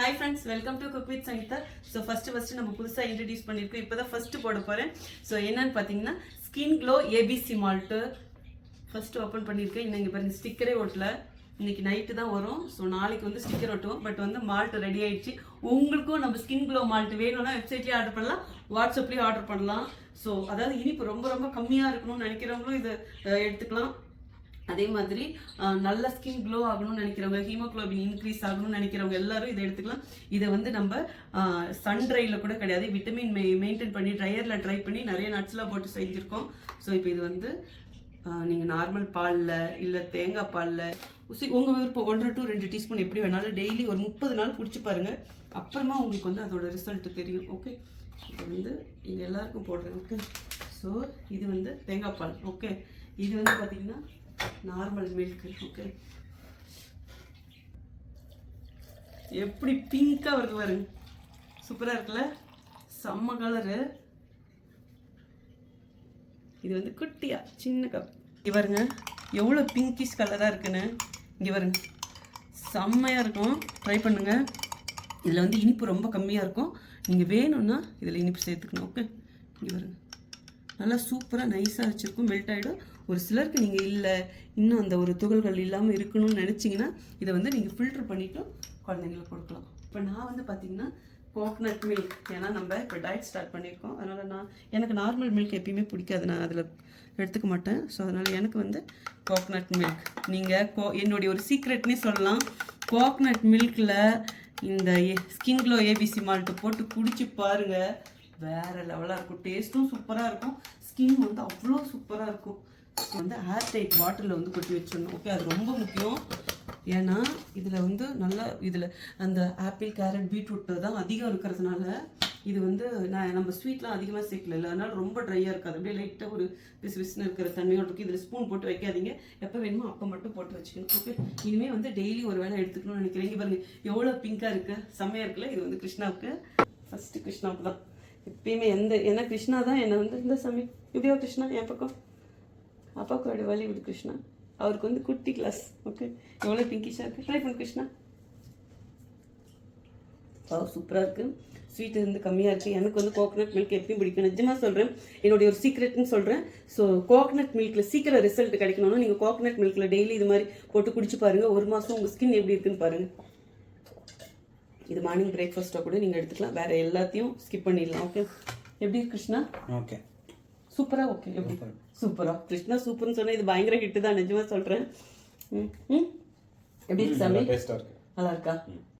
Hi friends welcome to cook with Sangeetha so first first நம்ம புதுசாக introduce பண்ணியிருக்கோம். இப்போ தான் ஃபஸ்ட்டு போட போகிறேன் ஸோ என்னன்னு பார்த்தீங்கன்னா skin glow ABC malt first open பண்ணியிருக்கேன். இன்னும் இங்கே பாருங்க ஸ்டிக்கரே ஒட்டல. இன்னைக்கு நைட்டு தான் வரும். ஸோ நாளைக்கு வந்து ஸ்டிக்கர் ஒட்டுவோம். பட் வந்து மால்ட் ரெடி ஆயிடுச்சு. உங்களுக்கும் நம்ம ஸ்கின் க்ளோ மால்ட் வேணும்னா வெப்சைட்லேயே ஆர்டர் பண்ணலாம். வாட்ஸ்அப்லேயும் ஆர்டர் பண்ணலாம். ஸோ அதாவது இனிப்பு ரொம்ப ரொம்ப கம்மியாக இருக்கணும்னு நினைக்கிறவங்களும் இதை எடுத்துக்கலாம். அதே மாதிரி நல்ல ஸ்கின் க்ளோ ஆகணும்னு நினைக்கிறவங்க ஹீமோக்ளோபின் இன்க்ரீஸ் ஆகணும்னு நினைக்கிறவங்க எல்லாரும் இதை எடுத்துக்கலாம். இதை வந்து நம்ம சன் ட்ரையில் கூட கிடையாது. விட்டமின் மெ மெயின்டைன் பண்ணி ட்ரையரில் ட்ரை பண்ணி நிறைய நட்ஸ்லாம் போட்டு செஞ்சுருக்கோம். ஸோ இப்போ இது வந்து நீங்கள் நார்மல் பாலில் இல்லை தேங்காய் பாலில் உசி உங்கள் விருப்பம் ஒன்றரை டு ரெண்டு டீஸ்பூன் எப்படி வேணாலும் டெய்லி ஒரு முப்பது நாள் குடிச்சு பாருங்கள் அப்புறமா உங்களுக்கு வந்து அதோட ரிசல்ட் தெரியும். ஓகே இது வந்து இங்கே எல்லாருக்கும் போடுறேன். ஓகே ஸோ இது வந்து தேங்காய் பால். ஓகே இது வந்து பார்த்தீங்கன்னா நார்மல் மில்க் ஓகே எப்படி பிங்காக வருது பாருங்க சூப்பராக இருக்குல்ல? செம்ம கலரு இது வந்து குட்டியா சின்ன கப் இங்கே பாருங்க எவ்வளோ பிங்கிஷ் கலராக இருக்குன்னு. இங்கே பாருங்க. செம்மையாக இருக்கும். ட்ரை பண்ணுங்கள் இதில் வந்து இனிப்பு ரொம்ப கம்மியாக இருக்கும். நீங்கள் வேணும்னா இதில் இனிப்பு சேர்த்துக்கணும் ஓகே இங்கே பாருங்க. நல்லா சூப்பராக நைஸாக வச்சுருக்கும் மெல்ட் ஆகிடும் ஒரு சிலருக்கு நீங்கள் இல்லை இன்னும் அந்த ஒரு துகள்கள் இல்லாமல் இருக்கணும்னு நினச்சிங்கன்னா இதை வந்து நீங்கள் ஃபில்டர் பண்ணிவிட்டு குழந்தைங்களுக்கு கொடுக்கலாம். இப்போ நான் வந்து பார்த்தீங்கன்னா கோக்னட் மில்க் ஏன்னா நம்ம இப்போ டயட் ஸ்டார்ட் பண்ணியிருக்கோம். அதனால் நான் எனக்கு நார்மல் மில்க் எப்பயுமே பிடிக்காது. நான் அதில் எடுத்துக்க மாட்டேன். ஸோ அதனால் எனக்கு வந்து கோக்னட் மில்க் நீங்கள் கோ என்னுடைய ஒரு சீக்ரெட்னே சொல்லலாம். கோக்னட் மில்கில் இந்த ஸ்கின் க்ளோ ஏபிசி மால்ட்டு போட்டு குடிச்சு பாருங்கள் வேறு லெவலாக இருக்கும். டேஸ்ட்டும் சூப்பராக இருக்கும். ஸ்கின் வந்து அவ்வளோ சூப்பராக இருக்கும். வந்து ஏர் டைட் பாட்டிலில் வந்து கொட்டி வச்சிடணும். ஓகே அது ரொம்ப முக்கியம். ஏன்னா இதில் வந்து நல்லா இதில் அந்த ஆப்பிள் கேரட் பீட்ரூட் தான் அதிகம் இருக்கிறதுனால இது வந்து நான் நம்ம ஸ்வீட்லாம் அதிகமாக சேர்க்கல. இல்லை அதனால ரொம்ப ட்ரையாக இருக்காது. அப்படியே லைட்டாக ஒரு பிசு பிசுன்னு இருக்கிற தண்ணியோட இருக்குது இதில் ஸ்பூன் போட்டு வைக்காதீங்க. எப்போ வேணுமோ அப்போ மட்டும் போட்டு வச்சுக்கணும். ஓகே இனிமேல் வந்து டெய்லி ஒரு வேளை எடுத்துக்கணும்னு நினைக்கிறேன். இங்கே பாருங்கள் எவ்வளோ பிங்காக இருக்கு? செம்மையாக இருக்குல்ல? இது வந்து கிருஷ்ணாவுக்கு ஃபஸ்ட்டு கிருஷ்ணாவுக்கு தான். எப்பயுமே எந்த ஏன்னா கிருஷ்ணா தான் என்னை வந்து இந்த சமயம் இப்படியா கிருஷ்ணா என் பக்கம். அப்பாவுக்கு அப்படி வலி விடு கிருஷ்ணா. அவருக்கு வந்து குட்டி கிளாஸ் ஓகே எவ்வளோ பிங்கிஷாக இருக்குது ட்ரை பண்ணு கிருஷ்ணா. ஓ சூப்பராக இருக்குது ஸ்வீட் வந்து கம்மியாக இருக்குது எனக்கு வந்து கோகனட் மில்க் எப்பயும் பிடிக்கும். நிஜமாக சொல்கிறேன் என்னுடைய ஒரு சீக்ரெட்னு சொல்கிறேன் ஸோ கோகனட் மில்கில் சீக்கிரம் ரிசல்ட் கிடைக்கணும்னா நீங்கள் கோகனட் மில்கில் டெய்லி இது மாதிரி போட்டு குடிச்சு பாருங்கள் ஒரு மாதம் உங்கள் ஸ்கின் எப்படி இருக்குன்னு பாருங்கள் இது மார்னிங் பிரேக்ஃபாஸ்ட்டாக கூட நீங்கள் எடுத்துக்கலாம். வேறு எல்லாத்தையும் ஸ்கிப் பண்ணிடலாம். ஓகே எப்படி கிருஷ்ணா? ஓகே சூப்பரா ஓகே எப்படி? சூப்பரா. கிருஷ்ணா சூப்பர்னு சொன்னா இது பயங்கர ஹிட்டு தான் நிஜமா சொல்றேன். ம் ம். எப்படி சாமி? நல்லா இருக்கா.